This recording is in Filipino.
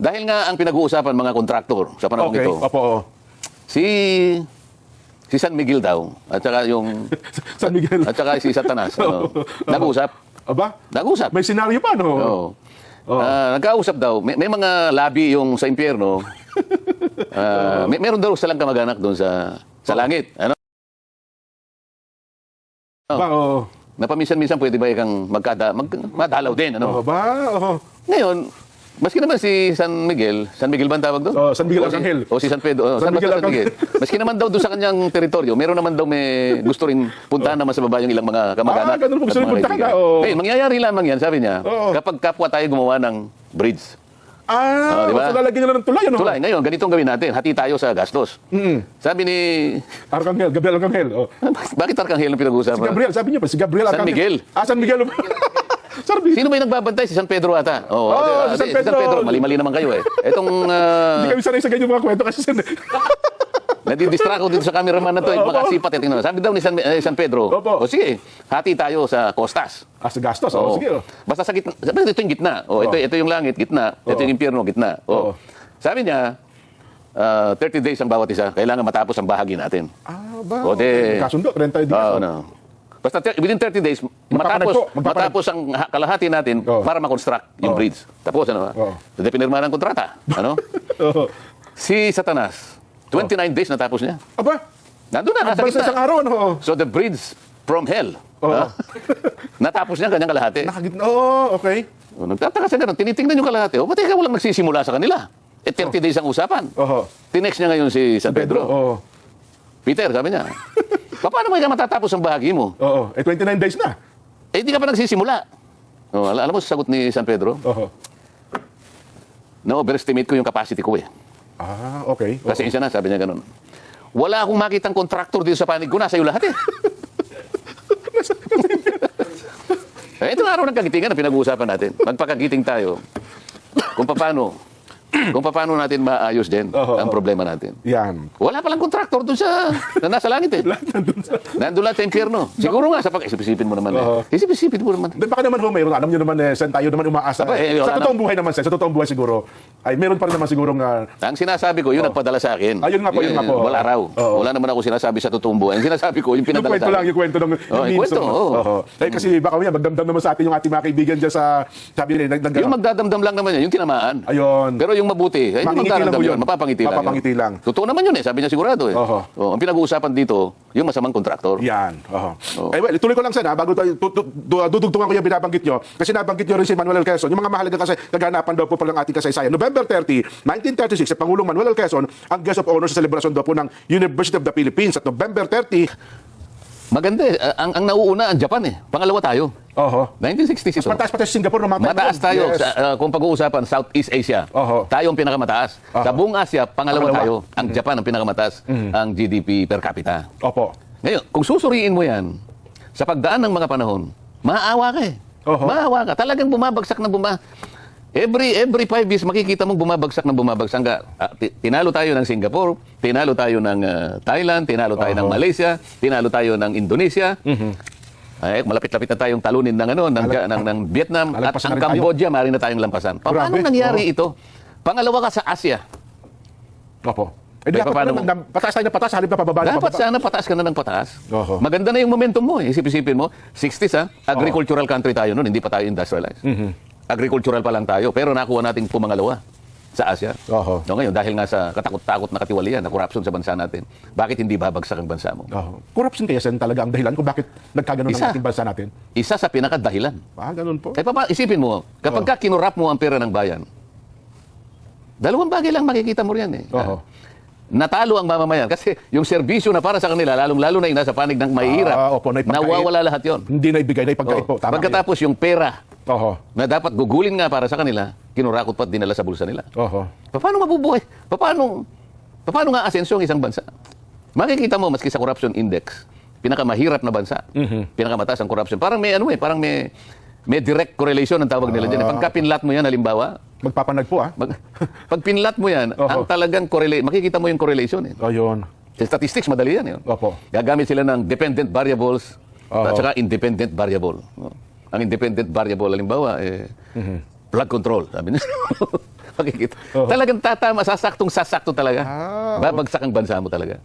Dahil nga ang pinag-uusapan mga kontraktor sa panahon Okay, ito, opo. oo. si si San Miguel daw at saka yung San Miguel. at saka si Satanas ano, nag-usap. Aba? Nag-usap. May senaryo pa, no? Oo. Ah, nagkausap daw. May, may mga labi yung sa impyerno. Ah, may, meron daw silang kamag-anak doon sa sa langit. Ano? Ba, oo. Na paminsan-minsan pwede ba kang magkada, mag, madalaw din. Ano? Oo ba? Oo. Ngayon, maski naman si San Miguel, San Miguel ba ang tawag doon? Oh, San Miguel O si- Arcangel. O si San Pedro. Oh, San San, Miguel San Miguel. Maski naman daw doon sa kanyang teritoryo, meron naman daw may gusto rin puntahan naman sa baba yung ilang mga kamag-anak. Ah, ganun po, gusto rin puntahan, ah, oo. Ngayon, mangyayari lamang yan, sabi niya, Oo. kapag kapwa tayo gumawa ng bridge. Ah, Oh, di ba? so lalagyan nila ng tulay, ano? Tulay, ngayon, ganitong gawin natin. Hati tayo sa gastos. Mm. Sabi ni... Arcangel, Gabriel Arcangel. Oh. Bakit Arkanghel ang Si pinag-uusapan? Gabriel, sabi niyo pa, si Gabriel San Arcangel. Miguel. Ah, San Miguel. Sabi, Sino may nagbabantay? Si San Pedro ata. Oh, Oh, ate- si San ate- Pedro. Mali-mali naman kayo eh. Itong... ah, hindi kami sanay sa ganyan mga kwento kasi sin... Nadidistract ako dito sa cameraman na to. Yung makasipat. Eh, tingnan mo. Sabi daw ni San, eh, San Pedro, Opo. o sige, hati tayo sa Costas. ah, sa gastos. Oh, Oo. sige. Oh. Basta sa gitna. Sabi ito yung gitna. O, ito, Oo. ito yung langit, gitna. Ito Oo. yung impyerno, gitna. O. Oo. Sabi niya, ah, 30 days ang bawat isa. Kailangan matapos ang bahagi natin. Ah, ba? O, di- Kasundo, 30 days. Oo, oh. no. Basta within 30 days, matapos, matapos ang ha- kalahati natin Oo. para makonstruct yung Oo. bridge. Tapos ano? Oo. Hindi pinirma ng kontrata. Ano? Oo. si Satanas, 29 days natapos niya. Aba, Nandun na, nasa basta isang gitna. araw, ano? Oh. So the bridge from hell. Oo. ha? natapos niya kanyang kalahati. Nakagitna. Oh, okay. O, Nagtataka siya ganun, tinitingnan yung kalahati. O, ba't ikaw walang nagsisimula sa kanila? Eh, 30 days ang usapan. Oo. Tinext niya ngayon si San Pedro. Oo. Peter, sabi niya, "Pa- paano mo ikaw matatapos ang bahagi mo? Oo. Eh, 29 days na. Eh, hindi ka pa nagsisimula. O, al- alam mo, sagot ni San Pedro, Oo. na-overestimate ko yung capacity ko eh. Ah, okay. Oo. Pasensya na, sabi niya ganun. Wala akong makitang contractor dito sa panig ko, nasa iyo lahat eh. eh, itong araw ng kagitingan na pinag-uusapan natin. Magpakagiting tayo. Kung paano, kung paano natin maayos din Oo, ang problema natin. Yan. Wala palang contractor doon sa na nasa langit eh. Nandun sa... Nandun lang sa impyerno. Siguro nga sa pag isip-isipin mo naman eh. Isip-isipin mo naman. Di baka naman ho, mayroon. Alam niyo naman, eh, saan tayo naman umaasa. Aba, eh, wala sa totoong buhay naman, sir, sa totoong buhay siguro, ay meron pa rin naman siguro nga, Ang sinasabi ko, yun nagpadala sa akin. Ayun nga po, yun nga po. Wala raw. Oo. Wala naman ako sinasabi sa totoong buhay. Ang sinasabi ko, yung yung pinadala kwento sa lang, akin. yung kwento ng Oh, yung yung kwento, minsan, oo. oo. Eh, kasi baka mamaya, magdamdam naman sa atin yung ating mga kaibigan dyan sa, sabi nila, nag, Yung magdadamdam lang naman yan, yung tinamaan. Ayun. Pero yung mabuti, ay, yung Mangingiti lang magdadamdam yun, yun. mapapangiti lang. Mapapangiti lang. Totoo naman yun eh, sabi niya sigurado eh. Oho. Oh, ang pinag-uusapan dito, yung masamang kontraktor. Yan. Oo. Oo. Eh, well, ituloy ko lang sana bago tayo du- dudugtungan ko yung binabanggit nyo. Kasi nabanggit nyo rin si Manuel L. Quezon. Yung mga mahalaga kasi kaganapan daw po palang ating kasaysayan. November 30, 1936, si Pangulong Manuel L. Quezon ang guest of honor sa selebrasyon daw po ng University of the Philippines. At November 30, Maganda eh. Ang, ang nauuna, ang Japan eh. Pangalawa tayo. Oho. 1960s ito. Mataas pa tayo sa Singapore ng time Mataas tayo Yes. sa, uh, kung pag-uusapan Southeast Asia. Oho. Tayo ang pinakamataas. Oho. Sa buong Asia, pangalawa, Pangalawa. tayo. Ang Japan ang pinakamataas, ang GDP per capita. Opo. Ngayon, kung susuriin mo yan, sa pagdaan ng mga panahon, maaawa ka eh. Oho. Maawa ka. Talagang bumabagsak na buma... Every every five years, makikita mong bumabagsak na bumabagsak ka. Ah, ti- tinalo tayo ng Singapore, tinalo tayo ng ah, Thailand, tinalo tayo ng Oho. Malaysia, tinalo tayo ng Indonesia. Ay, malapit-lapit na tayong talunin ng ano ng, Ala- ng, ng Vietnam at ang tayo. Cambodia, maaari na tayong lampasan. Pa- Paano nangyari ito? Pangalawa ka sa Asia. Opo. Eh, Eh, dapat paano na- pataas tayo na pataas, halip na pababa Dapat pababa. sana pataas ka na ng pataas. Oho. Maganda na yung momentum mo. Eh. Isip-isipin mo, 60s ha, agricultural country tayo noon, hindi pa tayo industrialized. Agricultural pa lang tayo, pero nakuha nating pumangalawa sa Asia. Oho. No, ngayon, dahil nga sa katakot-takot na katiwalian, na corruption sa bansa natin, bakit hindi babagsak ang bansa mo? Oho. Corruption kaya sen talaga ang dahilan kung bakit nagkaganon ang Isa. ating bansa natin. Isa sa pinakadahilan. Ah, ganun po. Eh, papa, isipin mo, kapag ka kinurap mo ang pera ng bayan, dalawang bagay lang makikita mo riyan eh. Oho. Natalo ang mamamayan kasi yung serbisyo na para sa kanila, lalong-lalo na yung nasa panig ng mahihirap, Ah, opo, na nawawala lahat yon. Hindi na ibigay na ipagkait po. Tama Pagkatapos yung pera. Oho. na dapat gugulin nga para sa kanila, kinurakot pa at dinala sa bulsa nila. Oho. Paano mabubuhay? Paano, paano nga asensyo ang isang bansa? Makikita mo, maski sa corruption index, pinakamahirap na bansa, Mhm. pinakamataas ang corruption. Parang may ano eh, parang may, may direct correlation ang tawag nila dyan. eh. Pagka pinlat mo yan, halimbawa, Magpapanag po ah. mag, pag pinlat mo yan, Oho. ang talagang correlate, makikita mo yung correlation eh. Ayun. Sa statistics, madali yan. Yun. Opo. Gagamit sila ng dependent variables Oo. at saka independent variable. Ang independent variable, halimbawa, eh, flood control, sabi niya. Makikita. Talagang tatama, sasaktong sasakto talaga. Ah, Babagsak ang bansa mo talaga.